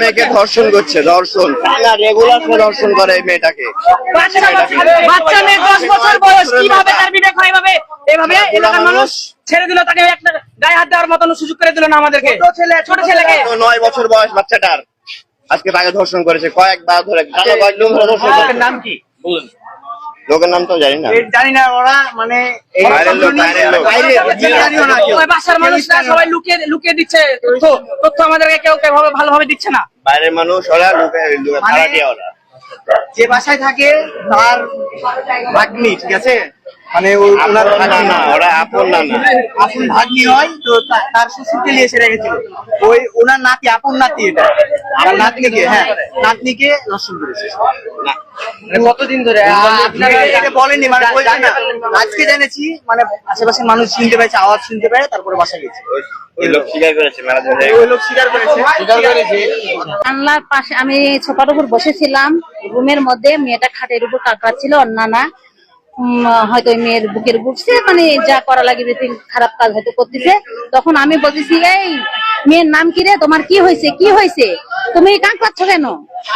মেয়েকে ধর্ষণ করছে ধর্ষণ। না রেগুলার ধর্ষণ করে এই মেয়েটাকে। বাচ্চা বাচ্চা মেয়ে দশ বছর বয়স কীভাবে তার বিবেক হয় এভাবে এভাবে এলাকার মানুষ। ছেড়ে দিল তাকে একটা গায়ে হাত দেওয়ার মতন সুযোগ করে দিল না আমাদেরকে। ছোট ছেলেকে। নয় বছর বয়স বাচ্চাটার। আজকে তাকে ধর্ষণ করেছে কয়েকবার ধরে। ধরে নাম কি? বলুন। লোকের নাম তো জানি না। জানি না ওরা মানে বাসার মানুষরা সবাই লুকিয়ে লুকিয়ে দিচ্ছে। তথ্য তথ্য আমাদেরকে কেউ কেউ ভাবে- ভালোভাবে দিচ্ছে না। বাইরের মানুষ ওরা লোকে লোকে ভাড়া দিয়ে ওরা। যে বাসায় থাকে তার ভাগ্নি ঠিক আছে? মানে ওনার আপন না না ওরা আপন না না। আপন ভাগ্নি হয় তো তার শ্বশুরকে নিয়ে এসে রেখেছিল? ওই ওনার নাতি আপন নাতি এটা। আর নাতনিকে হ্যাঁ নাতনিকে নষ্ট করেছে। কতদিন ধরে? এটা বলেনি মানে আজকে জেনেছি মানে আশেপাশের মানুষ শুনতে পেয়েছে আওয়াজ শুনতে পেয়ে তারপরে বাসা গেছে। ওই- ওই লোক স্বীকার করেছে মেলা দিন ওই লোক স্বীকার করেছে। স্বীকার করেছে। জানলার পাশে আমি ছোপার উপর বসেছিলাম রুমের মধ্যে মেয়েটা খাটের উপর আর নানা। উম, হয়তো ওই মেয়ের বুকের বুকছে মানে যা করা লাগে বেশি খারাপ কাজ হয়তো করতেছে। তখন আমি বলতেছি এই মেয়ের নাম কি রে? তোমার কি হয়েছে? কি হয়েছে? তুমি কাঁকড়াচ্ছ কেন?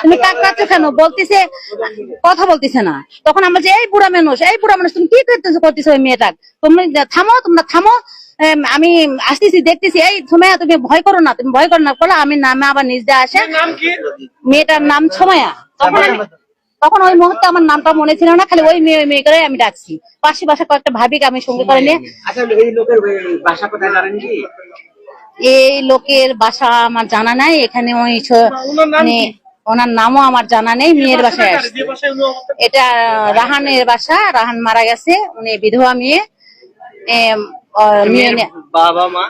তুমি কাঁকড়াচ্ছ কেন? বলতেছে কথা বলতেছে না। তখন আমরা যে এই বুড়া মানুষ এই বুড়া মানুষ তুমি কি করতেছো করতেছো ওই মেয়েটা তুমি থামো তোমরা থামো। আমি আসতেছি দেখতেছি এই তুমি তুমি ভয় করো না তুমি ভয় করো না বলে আমি নামে আবার নিজ দিয়ে আসে। মেয়েটার নাম ছমায়া তখন তখন ওই মুহূর্তে আমার নামটা মনে ছিল না খালি ওই মেয়ে ওই মেয়ে করে আমি ডাকছি। পাশে পাশে কয়েকটা ভাবিকে আমি সঙ্গে করে নিয়ে আচ্ছা এই লোকের বাসা বাসা আমার জানা নাই এখানে ওই মানে ওনার নামও আমার জানা নেই মেয়ের বাসায় আসছে। এটা রাহানের বাসা রাহান মারা গেছে উনি বিধবা মেয়ে। বাবা মা?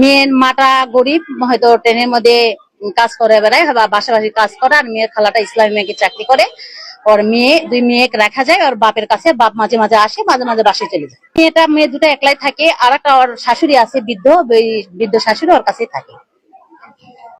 মেয়ের মাটা গরিব হয়তো ট্রেনের মধ্যে কাজ করে বেড়ায়, বা বাসাবাসি কাজ করে, আর মেয়ের খালাটা ইসলামী মেয়েকে চাকরি করে। ওর মেয়ে, দুই মেয়েকে রাখা যায়, ওর বাপের কাছে, বাপ মাঝে মাঝে আসে, মাঝে মাঝে বাসে চলে যায়। মেয়েটা, মেয়ে দুটো একলাই থাকে আর একটা ওর শাশুড়ি আছে, বৃদ্ধ বৃদ্ধ শাশুড়ি ওর কাছেই থাকে।